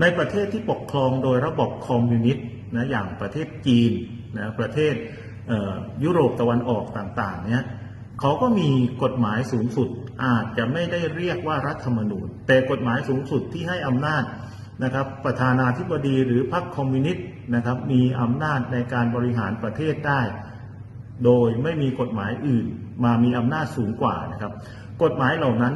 ในประเทศที่ปกครองโดยระบบคอมมิวนิสต์นะอย่างประเทศจีนนะประเทศเยุโรปตะวันออกต่างๆเนี่ยเขาก็มีกฎหมายสูงสุดอาจจะไม่ได้เรียกว่ารัฐธรรมนูญ แต่กฎหมายสูงสุดที่ให้อำนาจนะครับประธานาธิบดีหรือพรรคคอมมิวนิสต์นะครับมีอำนาจในการบริหารประเทศได้ โดยไม่มีกฎหมายอื่นมามีอำนาจสูงกว่านะครับ กฎหมายเหล่านั้น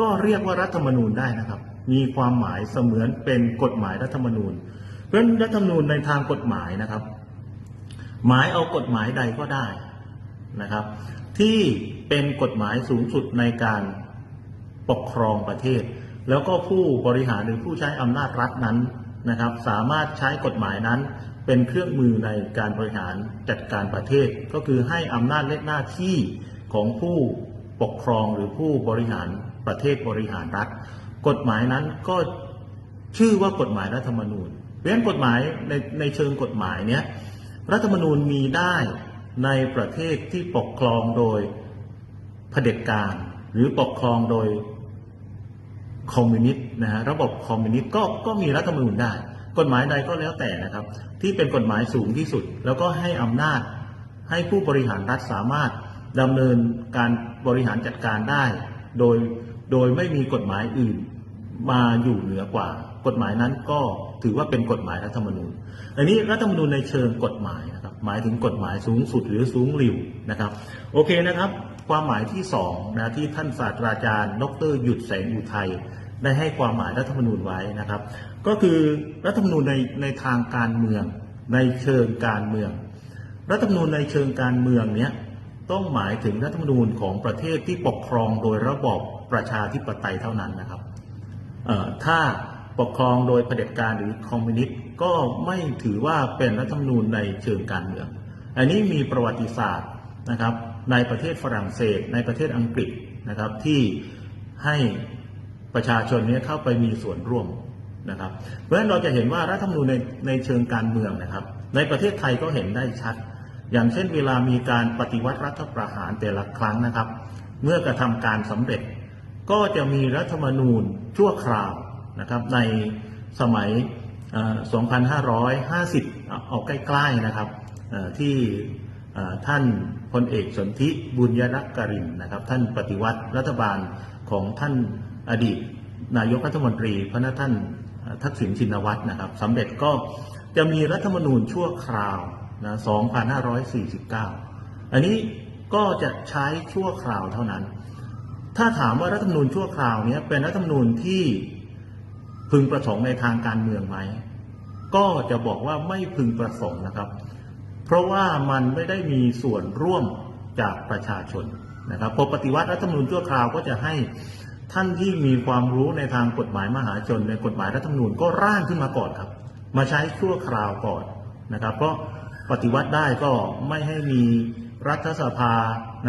ก็เรียกว่ารัฐธรรมนูญได้นะครับ มีความหมายเสมือนเป็นกฎหมายรัฐธรรมนูญ เพราะฉะนั้นรัฐธรรมนูญในทางกฎหมายนะครับ หมายเอากฎหมายใดก็ได้นะครับ ที่เป็นกฎหมายสูงสุดในการปกครองประเทศ แล้วก็ผู้บริหารหรือผู้ใช้อำนาจรัฐนั้นนะครับ สามารถใช้กฎหมายนั้นเป็นเครื่องมือในการบริหารจัดการประเทศ ก็คือให้อำนาจและหน้าที่ของผู้ปกครองหรือผู้บริหารประเทศบริหารรัฐ กฎหมายนั้นก็ชื่อว่ากฎหมายรัฐธรรมนูญเพราะฉะนั้นกฎหมายในในเชิงกฎหมายเนี้ยรัฐธรรมนูญมีได้ในประเทศที่ปกครองโดยเผด็จการ หรือปกครองโดยคอมมิวนิสต์นะฮะระบบคอมมิวนิสต์ก็ก็มีรัฐธรรมนูญได้ กฎหมายใดก็แล้วแต่นะครับ ที่เป็นกฎหมายสูงที่สุด แล้วก็ให้อำนาจให้ผู้บริหารรัฐสามารถดำเนินการบริหารจัดการได้ โดยโดยไม่มีกฎหมายอื่น มาอยู่เหนือกว่า กฎหมายนั้นก็ถือว่าเป็นกฎหมายรัฐธรรมนูญ อันนี้รัฐธรรมนูญในเชิงกฎหมายนะครับหมายถึงกฎหมายสูงสุดหรือสูงหลิวนะครับ โอเคนะครับ ความหมายที่สองนะที่ท่านศาสตราจารย์ ดรหยุดแสงอุทัยได้ให้ความหมายรัฐธรรมนูญไว้นะครับ ก็คือรัฐธรรมนูญในในทางการเมือง ในเชิงการเมือง รัฐธรรมนูญในเชิงการเมืองเนี้ยต้องหมายถึงรัฐธรรมนูญของประเทศที่ปกครองโดยระบอบประชาธิปไตยเท่านั้นนะครับ ถ้าปกครองโดยเผด็จการหรือคอมมิวนิสต์ก็ไม่ถือว่าเป็นรัฐธรรมนูญในเชิงการเมือง อันนี้มีประวัติศาสตร์นะครับในประเทศฝรั่งเศส ในประเทศอังกฤษนะครับที่ให้ประชาชนนี้เข้าไปมีส่วนร่วมนะครับ เพราะฉะนั้นเราจะเห็นว่ารัฐธรรมนูญในในเชิงการเมืองนะครับ ในประเทศไทยก็เห็นได้ชัด อย่างเช่นเวลามีการปฏิวัติรัฐประหารแต่ละครั้งนะครับ เมื่อกระทำการสำเร็จ ก็จะมีรัฐธรรมนูญชั่วคราวนะครับในสมัย 2550 เอาใกล้ๆนะครับที่ท่านพลเอกสนธิบุญยรักกรินนะครับ ท่านปฏิวัติรัฐบาลของท่านอดีต นายกรัฐมนตรีพระนท่านทักษิณชินวัตรนะครับสำเร็จก็จะมีรัฐธรรมนูญชั่วคราวนะ2549 อันนี้ก็จะใช้ชั่วคราวเท่านั้น ถ้าถามว่ารัฐธรรมนูญชั่วคราวนี้เป็นรัฐธรรมนูญที่พึงประสงค์ในทางการเมืองไหมก็จะบอกว่าไม่พึงประสงค์นะครับ เพราะว่ามันไม่ได้มีส่วนร่วมจากประชาชนนะครับพอปฏิวัติรัฐธรรมนูญชั่วคราวก็จะให้ท่านที่มีความรู้ในทางกฎหมายมหาชน ในกฎหมายรัฐธรรมนูญก็ร่างขึ้นมาก่อนครับ มาใช้ชั่วคราวก่อนนะครับ เพราะปฏิวัติได้ก็ไม่ให้มีรัฐสภา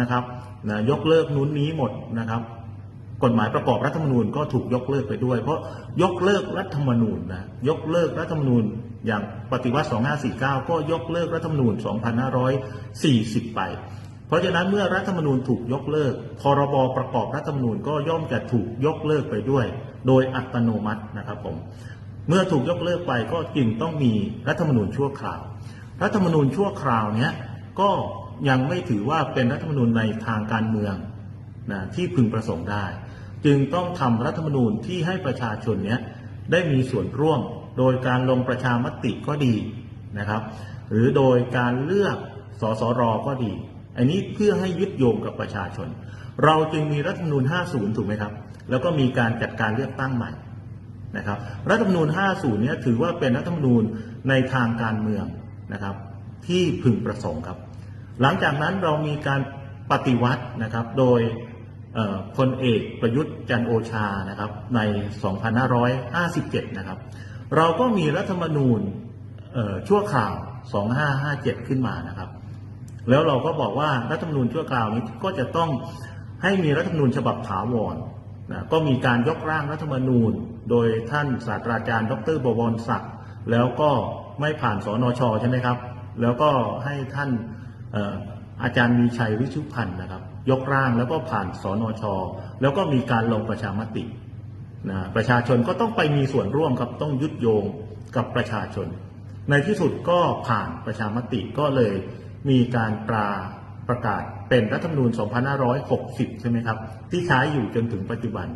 นะครับ นะยกเลิกนู้นนี้หมดนะครับ กฎหมายประกอบรัฐธรรมนูญก็ถูกยกเลิกไปด้วย เพราะยกเลิกรัฐธรรมนูญนะยกเลิกรัฐธรรมนูญอย่างปฏิวัติ 2549 ก็ยกเลิกรัฐธรรมนูญ 2540 ไป เพราะฉะนั้นเมื่อรัฐธรรมนูญถูกยกเลิก พรบประกอบรัฐธรรมนูญก็ย่อมจะถูกยกเลิกไปด้วย โดยอัตโนมัตินะครับผม เมื่อถูกยกเลิกไปก็จึงต้องมีรัฐธรรมนูญชั่วคราว รัฐธรรมนูญชั่วคราวเนี้ยก็ ยังไม่ถือว่าเป็นรัฐธรรมนูญในทางการเมืองนะที่พึงประสงค์ได้ จึงต้องทำรัฐธรรมนูญที่ให้ประชาชนเนี้ยได้มีส่วนร่วม โดยการลงประชามติก็ดีนะครับ หรือโดยการเลือกสสรก็ดี อันนี้เพื่อให้ยึดโยงกับประชาชน เราจึงมีรัฐธรรมนูญ 50 ถูกไหมครับ แล้วก็มีการจัดการเลือกตั้งใหม่นะครับ รัฐธรรมนูญ 50 เนี่ยถือว่าเป็นรัฐธรรมนูญในทางการเมืองนะครับ ที่พึงประสงค์ครับ หลังจากนั้นเรามีการปฏิวัตินะครับ โดยพลเอกประยุทธ์จันโอชานะครับใน 2557 นะครับ เราก็มีรัฐธรรมนูญชั่วคราว 2557 ขึ้นมานะครับ แล้วเราก็บอกว่ารัฐธรรมนูญชั่วคราวนี้ก็จะต้องให้มีรัฐธรรมนูญฉบับถาวรนะก็มีการยกร่างรัฐธรรมนูญ โดยท่านศาสตราจารย์ ดรบวรศักดิ์แล้วก็ไม่ผ่านสนชใช่ไหมครับ แล้วก็ให้ท่าน อาจารย์มีชัยวิชุพันธ์นะครับ ยกร่างแล้วก็ผ่านสนช แล้วก็มีการลงประชามตินะประชาชนก็ต้องไปมีส่วนร่วมครับต้องยึดโยงกับประชาชน ในที่สุดก็ผ่านประชามติก็เลยมีการปราประกาศเป็นรัฐธรรมนูญ 2560 ใช่ไหมครับ ที่ใช้อยู่จนถึงปัจจุบัน